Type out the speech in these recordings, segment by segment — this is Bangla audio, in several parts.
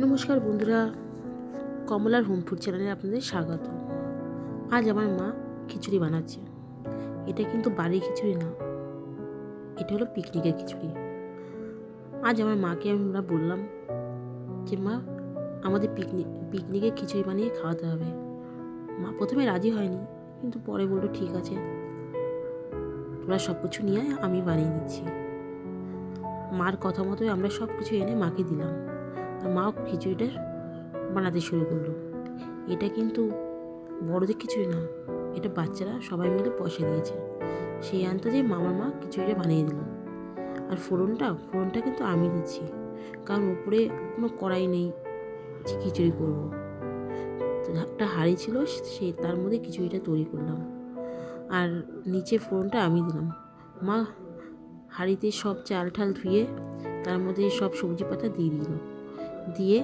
নমস্কার বন্ধুরা, কমলার হোম ফুড চ্যানেলে আপনাদের স্বাগত। আজ আমার মা খিচুড়ি বানাচ্ছে। এটা কিন্তু বাড়ির খিচুড়ি না, এটা হলো পিকনিকের খিচুড়ি। আজ আমার মাকে আমরা বললাম যে, মা, আমাদের পিকনিক পিকনিকের খিচুড়ি বানিয়ে খাওয়াতে হবে। মা প্রথমে রাজি হয়নি, কিন্তু পরে বলল, ঠিক আছে, তোরা সব কিছু নিয়ে আমি বানিয়ে দিচ্ছি। মার কথা মতোই আমরা সব কিছু এনে মাকে দিলাম। মাও খিচুড়িটা বানাতে শুরু করল। এটা কিন্তু বড়দের খিচুড়ি না, এটা বাচ্চারা সবাই মিলে পয়সা দিয়েছে। সেই আন্দাজে মামার মা খিচুড়িটা বানিয়ে দিল। আর ফোড়নটা ফোড়নটা কিন্তু আমি দিচ্ছি, কারণ উপরে কোনো কড়াই নেই, যে খিচুড়ি করব। একটা হাঁড়ি ছিল সেই তার মধ্যে খিচুড়িটা তৈরি করলাম। আর নিচে ফোড়নটা আমি দিলাম। মা হাঁড়িতে সব চাল ঠাল ধুয়ে তার মধ্যে সব সবজি পাতা দিয়ে দিল। দিয়ে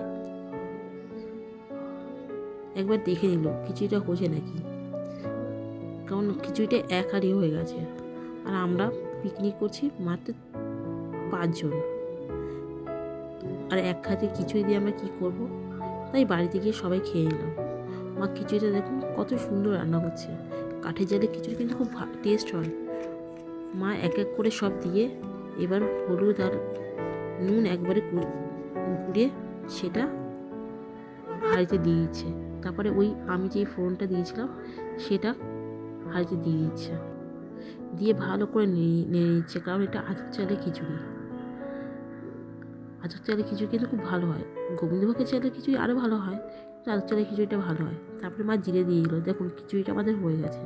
একবার দেখে নিল, খিচুড়িটা হয়েছে নাকি? কারণ খিচুড়িটা এক হয়ে গেছে। আর আমরা পিকনিক করছি মাত্র পাঁচজন। আর এক হাতে খিচুড়ি দিয়ে আমরা কী করব? তাই বাড়িতে গিয়ে সবাই খেয়ে নিলাম মা, খিচুড়িটা দেখুন কত সুন্দর রান্না করছে কাঠের জালে খিচুড়ি কিন্তু খুব টেস্ট হয়। মা এক এক করে সব দিয়ে এবার হলুদ আর নুন একবারে গু- গুঁড়ে সেটা হাঁড়িতে দিয়ে দিচ্ছে। তারপরে ওই আমি যেই ফোড়নটা দিয়েছিলাম, সেটা হাঁড়িতে দিয়ে দিচ্ছে। দিয়ে ভালো করে নেড়ে নিচ্ছে, কারণ এটা আতপ চালের খিচুড়ি। আতপ চালের খিচুড়ি কিন্তু খুব ভালো হয়। গোবিন্দভোগের চালের খিচুড়ি আরও ভালো হয়, কিন্তু আতপ চালের খিচুড়িটা ভালো হয়। তারপরে মা জিরে দিয়ে দিল। দেখুন, খিচুড়িটা আমাদের হয়ে গেছে।